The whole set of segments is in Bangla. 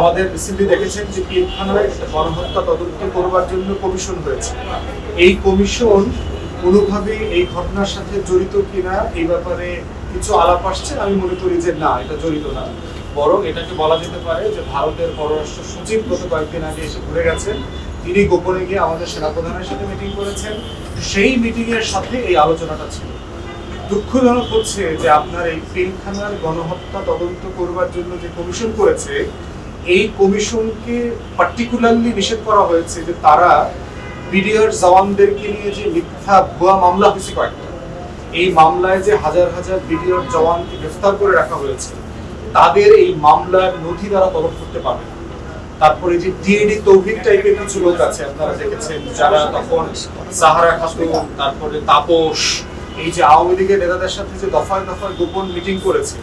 আমাদের রিসেন্টলি দেখেছেন যে পিলখানায় গণহত্যা তদন্ত করবার জন্য কমিশন হয়েছে এই কমিশন কোনোভাবে এই ঘটনার সাথে জড়িত কিনা এই ব্যাপারে কিছু আলাপ আসছে? আমি মনে করি যে না, এটা জড়িত না। বরং এটাকে বলা যেতে পারে যে ভারতের পররাষ্ট্র সচিব গত কয়েকদিন আগে এসে ঘুরে গেছেন। তিনি গোপনে গিয়ে আমাদের সেনাপ্রধানের সাথে মিটিং করেছেন। সেই মিটিং এর সাথে এই আলোচনাটা ছিল। দুঃখজনক হচ্ছে যে আপনার এই পিলখানার গণহত্যা তদন্ত করবার জন্য যে কমিশন করেছে এই কমিশনকে পার্টিকুলারলি নিষেধ করা হয়েছে যে তারা বিডিআর জওয়ানদেরকে নিয়ে যে মিথ্যা ভুয়া মামলা হয়েছে কয়েকটা, এই মামলায় যে হাজার হাজার বিডিআর জওয়ানকে গ্রেফতার করে রাখা হয়েছে, তাদের এই মামলার নথি তারা তলব করতে পারবে। তারপরে যে ডিএডি তৌহিদ টাইপের কিছু লোক আছে, আপনারা দেখেছেন যারা তখন সাহারা খাতুন, তারপরে তাপস, এই যে আওয়ামী লীগের নেতাদের সাথে যে দফায় দফায় গোপন মিটিং করেছে,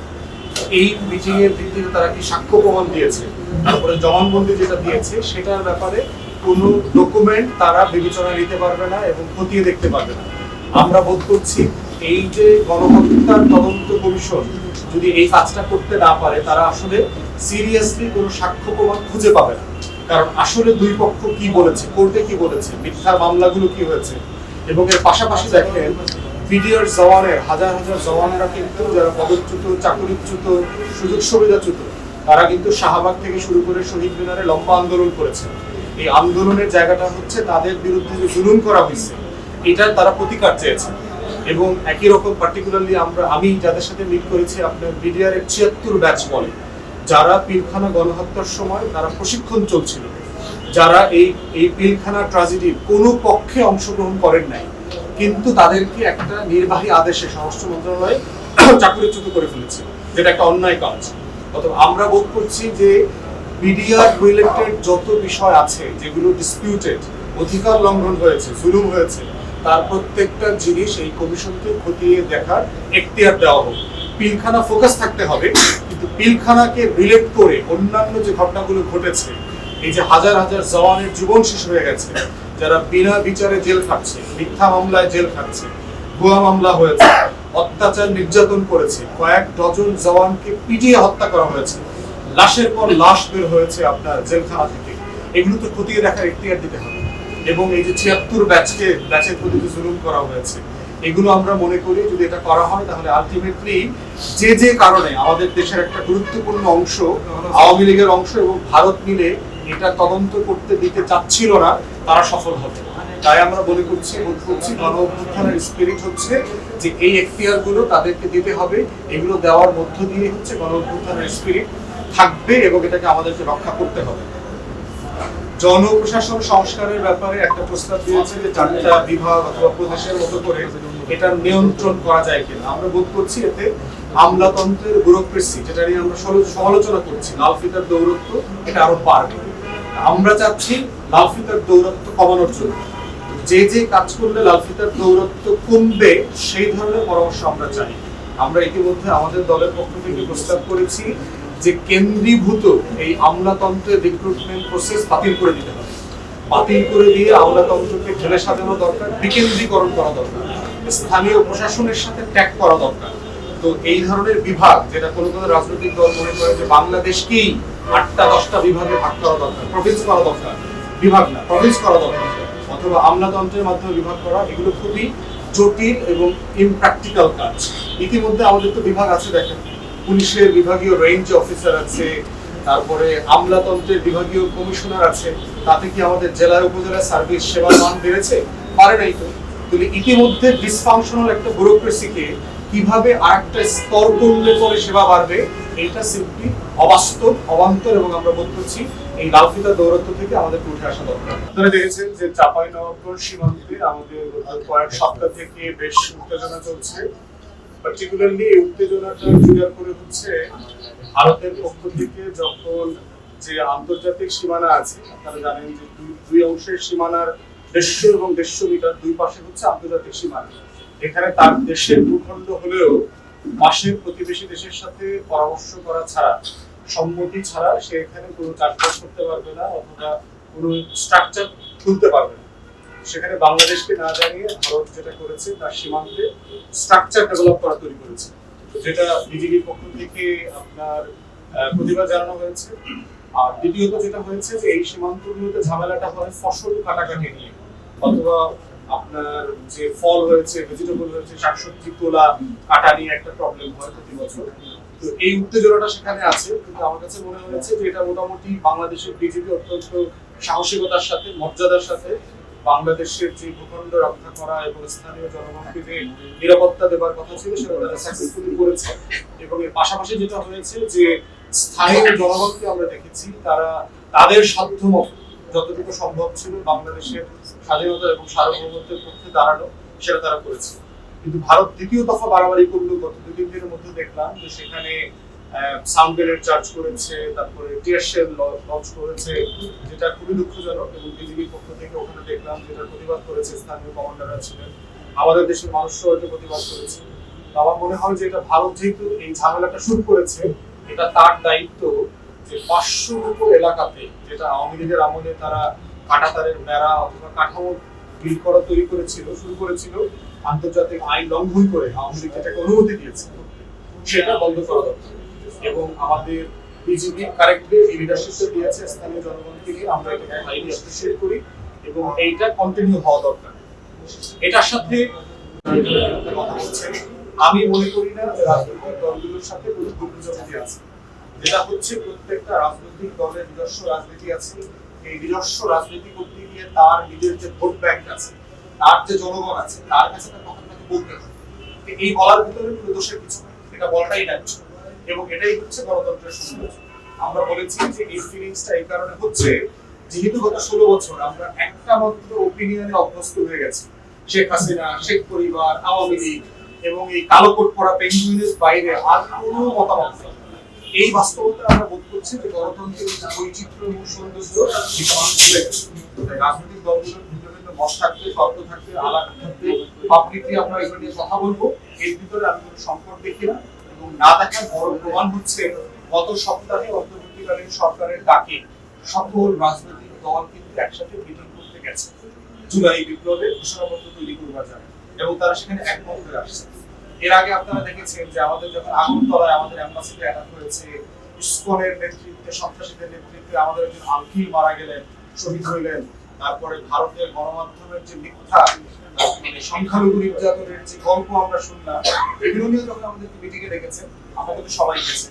এই মিটিং এর ভিত্তিতে তারা কি সাক্ষ্য প্রমাণ দিয়েছে তারপরে জবানবন্দি যেটা দিয়েছে, সেটার ব্যাপারে কোনো ডকুমেন্ট তারা বিবেচনায় নিতে পারবে না এবং খতিয়ে দেখতে পারবে না। আমরা বোধ করছি এই যে গণহত্যার তদন্ত কমিশন যদি এই কাজটা করতে না পারে, তারা আসলে সিরিয়াসলি কোনো সাক্ষ্য প্রমাণ খুঁজে পাবে না। কারণ আসলে দুই পক্ষ কি বলেছে, কোর্টে কি বলেছে, মিথ্যা মামলাগুলো কি হয়েছে, এবং এর পাশাপাশি দেখেন, বিডিআর জওয়ানের, হাজার হাজার জওয়ানরা কিন্তু যারা পদচ্যুত, চাকরিচ্যুত সুযোগ সুবিধাচ্যুত তারা কিন্তু শাহবাগ থেকে শুরু করে শহীদ মিনারে লম্বা আন্দোলন করেছে। এই আন্দোলনের জায়গাটা হচ্ছে তাদের বিরুদ্ধে যে জুলুম করা হয়েছে, এটার তারা প্রতিকার চেয়েছে। এবং একই রকম পার্টিকুলারলি আমরা, আমি যাদের সাথে মিট করেছি, আপনার বিডিআর এর ছিয়াত্তর ব্যাচ বলে। যারা পিলখানা গণহত্যার সময় তারা প্রশিক্ষণ চলছিল। যারা এই এই পিলখানা ট্রাজেডির কোনো পক্ষে অংশগ্রহণ করেন নাই। কিন্তু তাদেরকে একটা নির্বাহী আদেশে স্বরাষ্ট্র মন্ত্রণালয় চাকরিচ্যুত করে ফেলেছে, যেটা একটা অন্যায় কাজ। অথবা আমরা বোধ করছি যে বিডিআর রিলেটেড যত বিষয় আছে যেগুলো ডিসপিউটেড অধিকার লঙ্ঘন হয়েছে, জুলুম হয়েছে, তার প্রত্যেকটা জিনিস এই কমিশনকে খতিয়ে দেখার এখতিয়ার দেওয়া হোক। পিলখানা ফোকাস থাকতে হবে, কিন্তু পিলখানাকে রিলেট করে অন্যান্য যে ঘটনাগুলো ঘটেছে, এই যে হাজার হাজার জওয়ানের জীবন শেষ হয়ে গেছে, যারা বিনা বিচারে জেল খাচ্ছে, মিথ্যা মামলায় জেল খাচ্ছে, ভুয়া মামলা হয়েছে অত্যাচার নির্যাতন করেছে। কয়েক ডজন জওয়ানকে পিটিয়ে হত্যা করা হয়েছে। লাশের পর লাশ বের হয়েছে আপনার জেলখানা থেকে। এগুলো তো খতিয়ে দেখার এখতিয়ার দিতে হবে। এবং এই যে ছিয়াত্তর ব্যাচকে, ব্যাচের প্রতি জুলুম করা হয়েছে, এগুলো আমরা মনে করি যদি এটা করা হয়, তাহলে আলটিমেটলি যে যে কারণে আমাদের দেশের একটা গুরুত্বপূর্ণ অংশ, আওয়ামী লীগের অংশ এবং ভারত মিলে এটা তদন্ত করতে দিতে চাচ্ছিল না, তারা সফল হবে। তাই আমরা মনে করছি বোধ করছি গণ অভ্যুত্থানের স্পিরিট হচ্ছে যে এই এখতিয়ারগুলো তাদেরকে দিতে হবে। এগুলো দেওয়ার মধ্য দিয়ে হচ্ছে গণ অভ্যুত্থানের স্পিরিট থাকবে এবং এটাকে আমাদেরকে রক্ষা করতে হবে। জনপ্রশাসন সংস্কারের ব্যাপারে একটা প্রস্তাব দিয়েছে যে চারটা বিভাগ অথবা প্রদেশের মতো করে এটার নিয়ন্ত্রণ করা যায় কিনা। আমরা বোধ করছি এতে আমলাতন্ত্রের ব্যুরোক্রেসি, যেটা নিয়ে আমরা সমালোচনা করছি, লাল ফিতার দৌরত্ব এটা আরও বাড়বে। আমরা চাচ্ছি লাল ফিতার দৌরত্ব কমানোর জন্য। যে যে কাজ করলে লাল ফিতার দৌরত্ব কমবে, সেই ধরনের পরামর্শ আমরা চাই। আমরা ইতিমধ্যে আমাদের দলের পক্ষ থেকে প্রস্তাব করেছি যে কেন্দ্রীভূত এই আমলাতন্ত্রের রিক্রুটমেন্ট প্রসেস বাতিল করে দিতে হবে। বাতিল করে দিয়ে আমলাতন্ত্রকে ঢেলে সাজানো দরকার, বিকেন্দ্রীকরণ করা দরকার, স্থানীয় প্রশাসনের সাথে ট্যাগ করা দরকার। তো এই ধরনের বিভাগ, যেটা কোনো কোনো রাজনৈতিক দল মনে করে যে বাংলাদেশকেই আটটা দশটা বিভাগে ভাগ করা দরকার প্রভিন্স করা দরকার। বিভাগ না প্রভিন্স করা দরকার। অথবা আমলাতন্ত্রের মাধ্যমে বিভাগ করা, এগুলো খুবই জটিল এবং ইমপ্র্যাকটিক্যাল কাজ। ইতিমধ্যে আমাদের তো বিভাগ আছে, দেখেন। পুলিশের বিভাগীয় রেঞ্জ অফিসার আছে, তারপরে আমলাতন্ত্রের বিভাগীয় কমিশনার আছে, তাতে কি আমাদের জেলায় উপজেলায় সার্ভিস সেবার মান বেড়েছে? পারে নাই তো। তাহলে ইতিমধ্যে ডিসফাংশনাল একটা ব্যুরোক্রেসিকে কীভাবে আরেকটা স্তর করলে পরে সেবা বাড়বে, এটা সিম্পলি অবাস্তব, অবান্তর এবং আমরা বোধ করছি এই দৌরত্ব থেকে আমাদেরকে উঠে আসা দরকার। আপনারা দেখেছেন যে চাপাই নবাবগঞ্জ সীমান্তে আমাদের কয়েক সপ্তাহ থেকে বেশ উত্তেজনা চলছে। পার্টিকুলারলি এই উত্তেজনাটা করে হচ্ছে ভারতের পক্ষ থেকে যখন যে আন্তর্জাতিক সীমানা আছে, আপনারা জানেন যে দুই দুই অংশের সীমানার দেড়শো এবং দেড়শো মিটার দুই পাশে হচ্ছে আন্তর্জাতিক সীমানা। এখানে তার দেশের ভূখণ্ড হলেও পাশের প্রতিবেশী দেশের সাথে পরামর্শ করা ছাড়া সম্মতি ছাড়া সে এখানে কোনো চাষবাস করতে পারবে না, অথবা কোনো স্ট্রাকচার তুলতে পারবে না। সেখানে বাংলাদেশকে না জানিয়ে ভারত যেটা করেছে তার সীমান্তে স্ট্রাকচার ডেভেলপ করা তৈরি করেছে। যেটা বিজেপির পক্ষ থেকে আপনার প্রতিবাদ জানানো হয়েছে। আর দ্বিতীয়ত যেটা হয়েছে যে এই সীমান্ত সীমান্তগুলোতে ঝামেলাটা হয় ফসল কাটাকাটি নিয়ে। অথবা আপনার যে ফল হয়েছে ভেজিটেবল হয়েছে, শাকসবজি, তোলা, কাটা নিয়ে একটা প্রবলেম হয় প্রতি বছর। তো এই উত্তেজনাটা সেখানে আছে। কিন্তু আমার কাছে মনে হয়েছে যে এটা মোটামুটি বাংলাদেশের বিজেপি অত্যন্ত সাহসিকতার সাথে, মর্যাদার সাথে বাংলাদেশের যে ভূখণ্ড রক্ষা করা এবং স্থানীয় জনগণকে যে নিরাপত্তা দেবার কথা ছিল, সেটা তারা সাকসেসফুলি করেছে। এবং এর পাশাপাশি যেটা হয়েছে যে স্থানীয় জনগণকে আমরা দেখেছি, তারা তাদের সাধ্যমতো যতটুকু সম্ভব ছিল বাংলাদেশের স্বাধীনতা এবং সার্বভৌমত্বের পক্ষে দাঁড়ানো, সেটা তারা করেছে। কিন্তু ভারত দ্বিতীয় দফা বাড়াবাড়ি করল, গত দু তিন দিনের মধ্যে দেখলাম যে সেখানে চার্জ করেছে, তারপরে লঞ্চ করেছে, যেটা খুবই দুঃখজনক এবং বিজেপির পক্ষ থেকে ওখানে দেখলাম যেটা প্রতিবাদ করেছে স্থানীয় কমান্ডাররা ছিলেন। আমাদের দেশের মানুষও হয়তো প্রতিবাদ করেছে। আমার মনে হয় যে এটা ভারত যেহেতু এই ঝামেলাটা শুরু করেছে, এটা তার দায়িত্ব যে পাঁচশো উপর এলাকাতে যেটা আওয়ামী লীগের আমলে তারা কাটাতারের বেড়া অথবা কাঠামো বিল করা তৈরি করেছিল, শুরু করেছিল, আন্তর্জাতিক আইন লঙ্ঘন করে আওয়ামী লীগ অনুমতি দিয়েছে সেটা বন্ধ করা দরকার। এবং আমাদের বিজেপি কারেক্টলি এই দিয়েছে, স্থানীয় জনগণকে নিয়ে আমরা এটাকে অ্যাপ্রিসিয়েট করি এবং এইটা কন্টিনিউ হওয়া দরকার। এটার সাথে আমি মনে করি না যে রাজনৈতিক দলগুলোর সাথে কোনো গুপ্তচুক্তি আছে। যেটা হচ্ছে প্রত্যেকটা রাজনৈতিক দলের নিজস্ব রাজনীতি আছে। এই নিজস্ব তার নিজের যে ভোট ব্যাংক আছে, তার যে জনগণ আছে, তার কাছে তার কথাটাকে বলতে হবে। এই বলার ভিতরে দোষের কিছু এটা এবং এটাই হচ্ছে গণতন্ত্রের সৌন্দর্য আমরা বলেছি যে এই ফিলিংসটা এই কারণে হচ্ছে, যেহেতু গত ষোলো বছর আমরা একটা মাত্র অভ্যস্ত হয়ে গেছি। শেখ হাসিনা, শেখ পরিবার, আওয়ামী লীগ এবং এই কালো কোট পরা পেঙ্গুইনের বাইরে আর কোনো মতামত নেই। এই বাস্তবতা আমরা বোধ করছি যে গণতন্ত্রের যে বৈচিত্র্য এবং সৌন্দর্য রাজনৈতিক দলগুলোর ভিন্ন ভিন্ন মত থাকবে, তর্ক থাকবে, আলাপ থাকবে, পাবলিকলি আমরা এগুলো নিয়ে কথা বলব। এর ভিতরে আমি কোনো সংকট দেখি না এবং না দেখার বড় প্রমাণ হচ্ছে গত সপ্তাহে অন্তর্বর্তীকালীন সরকারের ডাকে সকল রাজনৈতিক দল কিন্তু একসাথে মিটিং করতে গেছে। জুলাই বিপ্লবের ঘোষণাপত্র তৈরি করবার জন্য এবং তারা সেখানে একমত হয়ে আসছে। এর আগে আপনারা দেখেছেন যে আমাদের যখন আগরতলায় আমাদের অ্যাম্বাসিতে অ্যাটাক হয়েছে, ইসকনের নেতৃত্বে, সন্ত্রাসীদের নেতৃত্বে আমাদের একজন আলকি মারা গেলেন, শহীদ হইলেন। তারপরে ভারতের গণমাধ্যমের যে মিথ্যা মানে সংখ্যালঘু নির্যাতনের যে গল্প আমরা শুনলাম, এগুলো নিয়ে যখন আমাদেরকে মিটিংয়ে ডেকেছেন, আমরা কিন্তু সবাই গেছে।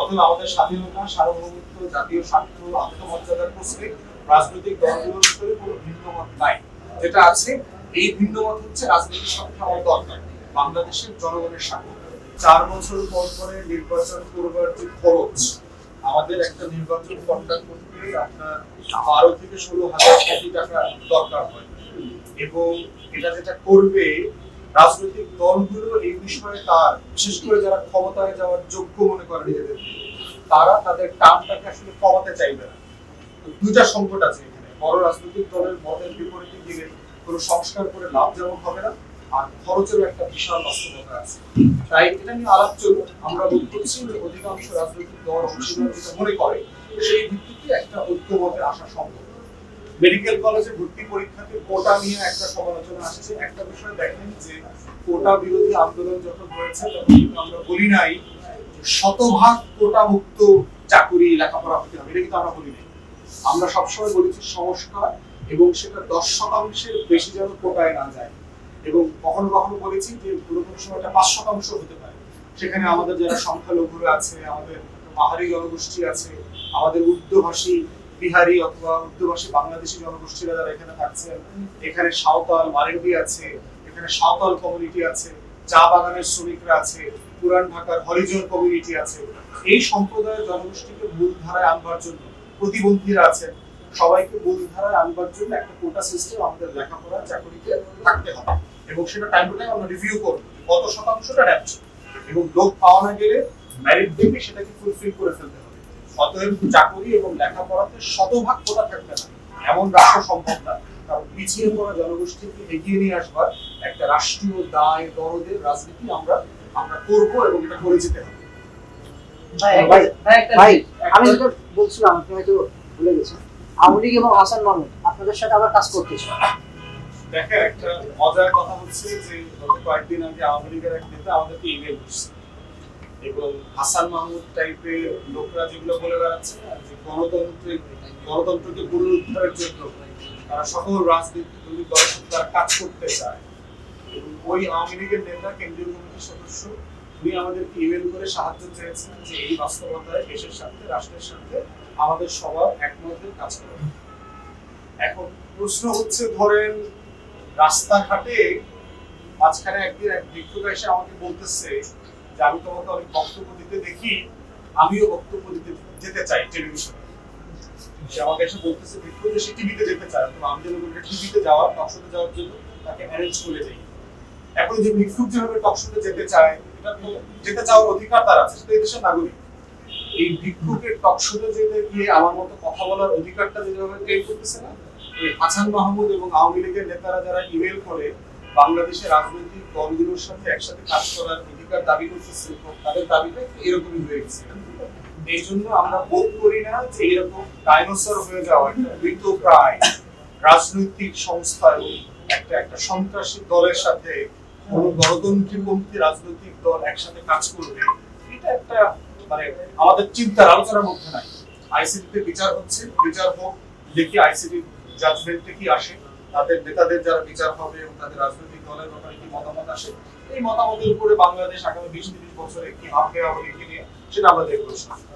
অথবা আমাদের স্বাধীনতা, সার্বভৌমত্ব, জাতীয় স্বার্থ, আত্মমর্যাদার প্রশ্নে রাজনৈতিক দলগুলোর ভিতরে কোনো ভিন্নমত নাই। যেটা আছে, এই ভিন্নমত হচ্ছে রাজনৈতিক স্বার্থ আমার দরকার। বাংলাদেশের জনগণের স্বার্থ চার বছর পর পরে নির্বাচন করবার যে খরচ, আমাদের একটা নির্বাচন কন্ডাক্ট করতে আপনার বারো থেকে ষোলো হাজার কোটি টাকা দরকার হয়। এবং এটা যেটা করবে, রাজনৈতিক দলগুলো এই বিষয়ে তার, বিশেষ করে যারা ক্ষমতায় যাওয়ার যোগ্য মনে করে নিজেদের, তারা তাদের টার্মটাকে আসলে কমাতে চাইবে না। দুইটা সংকট আছে এখানে। বড় রাজনৈতিক দলের মতের বিপরীতে গেলে কোনো সংস্কার করে লাভ যেমন হবে না। আর খরচেরও একটা বিশাল বাস্তবতা আছে। তাই এটা নিয়ে আলাপ চলবে আমরা বোধ করছি যে অধিকাংশ রাজনৈতিক দল অংশীদার যেটা মনে করে সেই ভিত্তিতে একটা ঐক্যমতে আসা সম্ভব। মেডিকেল কলেজে ভর্তি পরীক্ষাতে কোটা নিয়ে একটা সমালোচনা আসছে। একটা বিষয় দেখেন যে কোটা বিরোধী আন্দোলন যখন হয়েছে, তখন আমরা বলি নাই শতভাগ কোটা মুক্ত চাকুরি লেখাপড়া হতে হবে। এটা কিন্তু আমরা বলি নাই। আমরা সবসময় বলেছি সংস্কার এবং সেটা দশ শতাংশের বেশি যেন কোটায় না যায়। এবং কখনো কখনো বলেছি যে কোনো কোনো সময় পাঁচ শতাংশ হতে পারে। সেখানে আমাদের যারা সংখ্যালঘুরা আছে, আমাদের পাহাড়ি জনগোষ্ঠী আছে, আমাদের উর্দুভাষী বিহারি অথবা উর্দুভাষী বাংলাদেশি জনগোষ্ঠীরা যারা এখানে থাকছেন, এখানে সাঁওতাল মারেন্ডি আছে, এখানে সাঁওতাল কমিউনিটি আছে, চা বাগানের শ্রমিকরা আছে, পুরান ঢাকার হরিজন কমিউনিটি আছে। এই সম্প্রদায়ের জনগোষ্ঠীকে মূল ধারায় আনবার জন্য প্রতিবন্ধীরা আছেন। সবাইকে মূল ধারায় আনবার জন্য একটা কোটা সিস্টেম আমাদের লেখাপড়া চাকরিতে থাকতে হবে। এবং সেটা টাইম টু টাইম আমরা রিভিউ করব কত শতাংশটা ন্যায্য এবং লোক পাওয়া না গেলে মেরিট দেখে সেটাকে ফুলফিল করে ফেলতে হবে। অতএব চাকরি এবং লেখাপড়াতে শতভাগ কোটা থাকবে না। এমন রাষ্ট্র সম্ভব না। কারণ পিছিয়ে পড়া জনগোষ্ঠীকে এগিয়ে নিয়ে আসবার একটা রাষ্ট্রীয় দায় দরদের রাজনীতি আমরা আমরা করব এবং এটা করে যেতে হবে। ভাই, আমি বলছিলাম আপনি হয়তো ভুলে গেছেন। আওয়ামী লীগ এবং হাসান মাহমুদ আপনাদের সাথে আবার কাজ করতেছে দেখেন একটা মজার কথা হচ্ছে যে গত কয়েকদিন আগে আওয়ামী লীগের এক নেতা আমাদেরকে ইমেল করছে। এবং হাসান মাহমুদ টাইপের লোকরা যেগুলো বলে বেড়াচ্ছে যে গণতন্ত্রের গণতন্ত্রকে পুনরুদ্ধারের জন্য তারা সকল রাজনৈতিক তারা কাজ করতে চায়। এবং ওই আওয়ামী লীগের নেতা, কেন্দ্রীয় কমিটির সদস্য, উনি আমাদেরকে ইমেল করে সাহায্য চেয়েছেন যে এই বাস্তবতায় দেশের স্বার্থে, রাষ্ট্রের স্বার্থে আমাদের সবার একমত কাজ করা এখন প্রশ্ন হচ্ছে, ধরেন রাস্তাঘাটে মাঝখানে একদিন এক ভিক্ষুক এসে আমাকে বলতেছে যে, আমি তোমাকে অনেক বক্তব্য দিতে দেখি, আমিও বক্তব্য দিতে যেতে চাই টেলিভিশনে। সে আমাকে এসে বলতেছে, ভিক্ষুক যে সে টিভিতে যেতে চায়, তো আমি বলি, টিভিতে যাওয়ার টকশোতে যাওয়ার জন্য তাকে অ্যারেঞ্জ করে যাই এখন যে ভিক্ষুক যেভাবে টকশোতে যেতে চায়, এটা তো যেতে চাওয়ার অধিকার তার আছে, সে তো এই দেশের নাগরিক। এই ভিক্ষুকের টকশোতে যেতে গিয়ে আমার মতো কথা বলার অধিকারটা যেভাবে ক্লেম করতেছে না হাসান মাহমুদ এবং আওয়ামী লীগের নেতারা যারা ইমেল করে বাংলাদেশের রাজনৈতিক দলগুলোর সাথে একসাথে কাজ করার অধিকার দাবি করতেছে, তাদের দাবিটা এরকমই হয়ে গেছে? এই জন্য আমরা বোধ করি না যে এরকম ডাইনোসর হয়ে যাওয়া মৃত প্রায় রাজনৈতিক সংস্থা এবং একটা একটা সন্ত্রাসী দলের সাথে কোনো গণতন্ত্রীপন্থী রাজনৈতিক দল একসাথে কাজ করবে, এটা একটা মানে আমাদের চিন্তার আলোচনার মধ্যে নাই। আইসিটিতে বিচার হচ্ছে, বিচার হোক দেখি আইসিটি জাজমেন্টে কি আসে? তাদের নেতাদের যারা বিচার হবে এবং তাদের রাজনৈতিক দলের ব্যাপারে কি মতামত আসে? এই মতামতের উপরে বাংলাদেশ আগামী বিশ তিরিশ বছরে কি হবে আমাদের নিয়ে, সেটা আমরা দেখব।